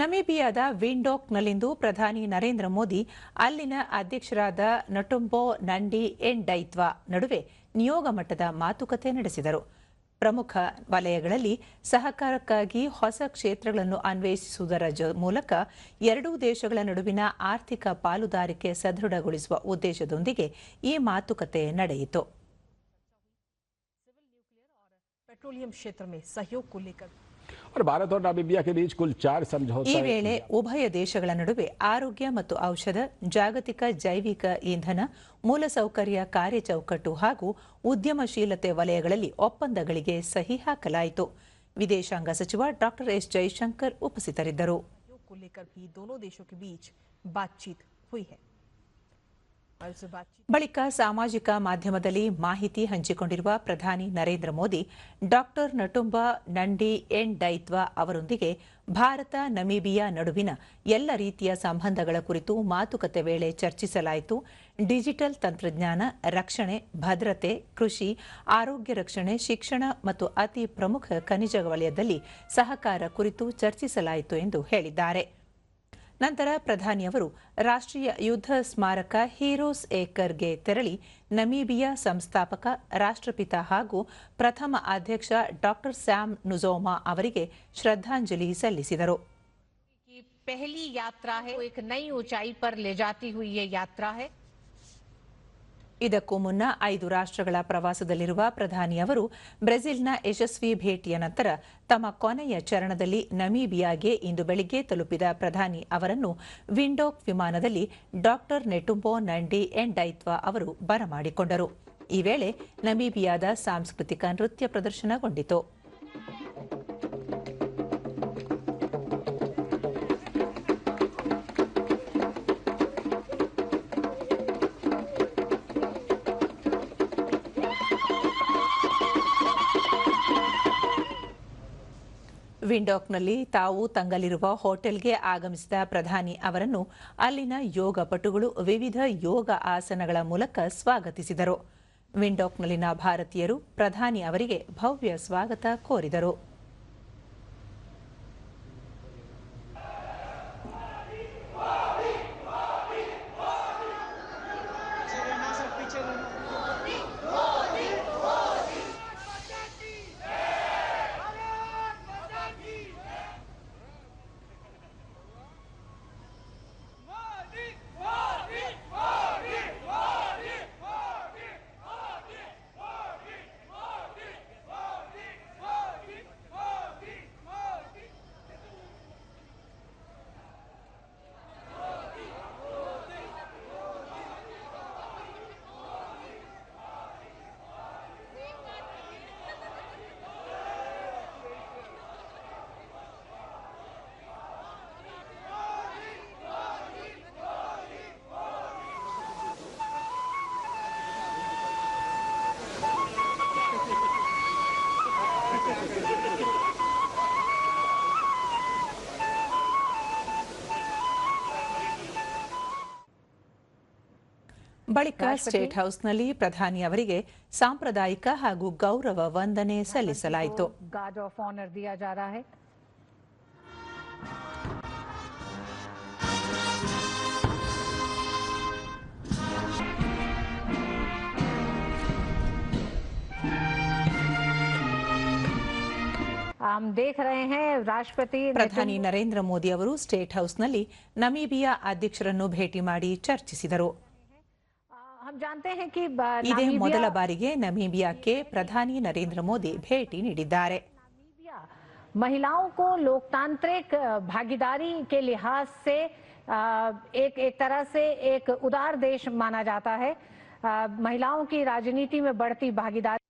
ನಮೀಬಿಯಾದ ವಿಂಡೋಕ್ನಲ್ಲಿಂದು ಪ್ರಧಾನಿ ನರೇಂದ್ರ ಮೋದಿ, ಅಲ್ಲಿನ ಅಧ್ಯಕ್ಷರಾದ ನಟುಂಬೋ ನಂಡಿ ಎನ್ ಡೈತ್ವಾ ನಡುವೆ ನಿಯೋಗ ಮಟ್ಟದ ಮಾತುಕತೆ ನಡೆಸಿದರು. ಪ್ರಮುಖ ವಲಯಗಳಲ್ಲಿ ಸಹಕಾರಕ್ಕಾಗಿ ಹೊಸ ಕ್ಷೇತ್ರಗಳನ್ನು ಅನ್ವೇಷಿಸುವುದರ ಮೂಲಕ ಎರಡೂ ದೇಶಗಳ ನಡುವಿನ ಆರ್ಥಿಕ ಪಾಲುದಾರಿಕೆ ಸದೃಢಗೊಳಿಸುವ ಉದ್ದೇಶದೊಂದಿಗೆ ಈ ಮಾತುಕತೆ ನಡೆಯಿತು. पेट्रोलियम क्षेत्र में सहयोग को लेकर और भारत और नामीबिया के बीच कुल चार ಈ समझौता ವೇಳೆ ಉಭಯ ದೇಶಗಳ ನಡುವೆ ಆರೋಗ್ಯ ಮತ್ತು ಔಷಧ ಜಾಗತಿಕ ಜೈವಿಕ ಇಂಧನ ಮೂಲಸೌಕರ್ಯ ಕಾರ್ಯಚೌಕಟ್ಟು ಹಾಗೂ ಉದ್ಯಮಶೀಲತೆ ವಲಯಗಳಲ್ಲಿ ಒಪ್ಪಂದಗಳಿಗೆ ಸಹಿ ಹಾಕಲಾಯಿತು ವಿದೇಶಾಂಗ ಸಚಿವ ಡಾ ಎಸ್ ಜೈಶಂಕರ್ ಉಪಸ್ಥಿತರಿದ್ದರು सहयोग को लेकर भी दोनों देशों के बीच बातचीत हुई है और इस बातचीत ಬಳಿಕ ಸಾಮಾಜಿಕ ಮಾಧ್ಯಮದಲ್ಲಿ ಮಾಹಿತಿ ಹಂಚಿಕೊಂಡಿರುವ ಪ್ರಧಾನಿ Narendra Modi, doctor Netumbo Nandi Ndaitwah ಅವರೊಂದಿಗೆ ಭಾರತ ನಮೀಬಿಯಾ ನಡುವಿನ ಎಲ್ಲ ರೀತಿಯ ಸಂಬಂಧಗಳ ಕುರಿತು ಮಾತುಕತೆ ವೇಳೆ ಚರ್ಚಿಸಲಾಯಿತು. ಡಿಜಿಟಲ್ ತಂತ್ರಜ್ಞಾನ, ರಕ್ಷಣೆ, ಭದ್ರತೆ, ಕೃಷಿ, ಆರೋಗ್ಯ ರಕ್ಷಣೆ, ಶಿಕ್ಷಣ ಮತ್ತು ಅತಿ ಪ್ರಮುಖ ಖನಿಜ ವಲಯದಲ್ಲಿ ಸಹಕಾರ ಕುರಿತು ಚರ್ಚಿಸಲಾಯಿತು ಎಂದು ಹೇಳಿದ್ದಾರೆ. ನಂತರ ಪ್ರಧಾನಿಯವರು ರಾಷ್ಟ್ರೀಯ ಯುದ್ಧ ಸ್ಮಾರಕ ಹೀರೋಸ್ ಏಕರ್ಗೆ ತೆರಳಿ ನಮೀಬಿಯಾ ಸಂಸ್ಥಾಪಕ ರಾಷ್ಟ್ರಪಿತ ಹಾಗೂ ಪ್ರಥಮ ಅಧ್ಯಕ್ಷ ಡಾಕ್ಟರ್ ಸ್ಯಾಮ್ ನುಜೋಮಾ ಅವರಿಗೆ ಶ್ರದ್ಧಾಂಜಲಿ ಸಲ್ಲಿಸಿದರು की पहली यात्रा है वो एक नई ऊंचाई पर ले जाती हुई ये यात्रा है ಇದಕ್ಕೂ ಮುನ್ನ ಐದು ರಾಷ್ಟ್ರಗಳ ಪ್ರವಾಸದಲ್ಲಿರುವ ಪ್ರಧಾನಿ ಅವರು ಬ್ರೆಜಿಲ್ನ ಯಶಸ್ವಿ ಭೇಟಿಯ ನಂತರ ತಮ್ಮ ಕೊನೆಯ ಚರಣದಲ್ಲಿ ನಮೀಬಿಯಾಗೆ ಇಂದು ಬೆಳಿಗ್ಗೆ ತಲುಪಿದ ಪ್ರಧಾನಿ ಅವರನ್ನು ವಿಂಡೋಕ್ ವಿಮಾನದಲ್ಲಿ ಡಾಕ್ಟರ್ ನೆಟುಂಬೋ ನಂಡಿ ಎನ್ ಡೈತ್ವಾ ಅವರು ಬರಮಾಡಿಕೊಂಡರು. ಈ ವೇಳೆ ನಮೀಬಿಯಾದ ಸಾಂಸ್ಕೃತಿಕ ನೃತ್ಯ ಪ್ರದರ್ಶನಗೊಂಡಿತು. ವಿಂಡೋಕ್ನಲ್ಲಿ ತಾವು ತಂಗಲಿರುವ ಹೋಟೆಲ್ಗೆ ಆಗಮಿಸಿದ ಪ್ರಧಾನಿ ಅವರನ್ನು ಅಲ್ಲಿನ ಯೋಗ ಪಟುಗಳು ವಿವಿಧ ಯೋಗ ಆಸನಗಳ ಮೂಲಕ ಸ್ವಾಗತಿಸಿದರು. ವಿಂಡೋಕ್ನಲ್ಲಿನ ಭಾರತೀಯರು ಪ್ರಧಾನಿ ಅವರಿಗೆ ಭವ್ಯ ಸ್ವಾಗತ ಕೋರಿದರು. ಬಳಿಕ ಸ್ಟೇಟ್ ಹೌಸ್ನಲ್ಲಿ ಪ್ರಧಾನಿ ಅವರಿಗೆ ಸಾಂಪ್ರದಾಯಿಕ ಹಾಗೂ ಗೌರವ ವಂದನೆ ಸಲ್ಲಿಸಲಾಯಿತು. ಗಾರ್ಡ್ ಆಫ್ ಆನರ್ ರಾಷ್ಟ್ರಪತಿ ಪ್ರಧಾನಿ ನರೇಂದ್ರ ಮೋದಿ ಅವರು ಸ್ಟೇಟ್ ಹೌಸ್ನಲ್ಲಿ ನಮೀಬಿಯಾ ಅಧ್ಯಕ್ಷರನ್ನು ಭೇಟಿ ಮಾಡಿ ಚರ್ಚಿಸಿದರು. हम जानते हैं कि ब- ಇದೇ नामीबिया- ಮೊದಲ ಬಾರಿಗೆ ನಮೀಬಿಯಾಕ್ಕೆ ಪ್ರಧಾನಿ ನರೇಂದ್ರ ಮೋದಿ ಭೇಟಿ ನೀಡಿದ್ದಾರೆ नामीबिया महिलाओं को लोकतांत्रिक अ, भागीदारी के लिहाज से अ, एक एक तरह से एक उदार देश माना जाता है अ, महिलाओं की राजनीति में बढ़ती भागीदारी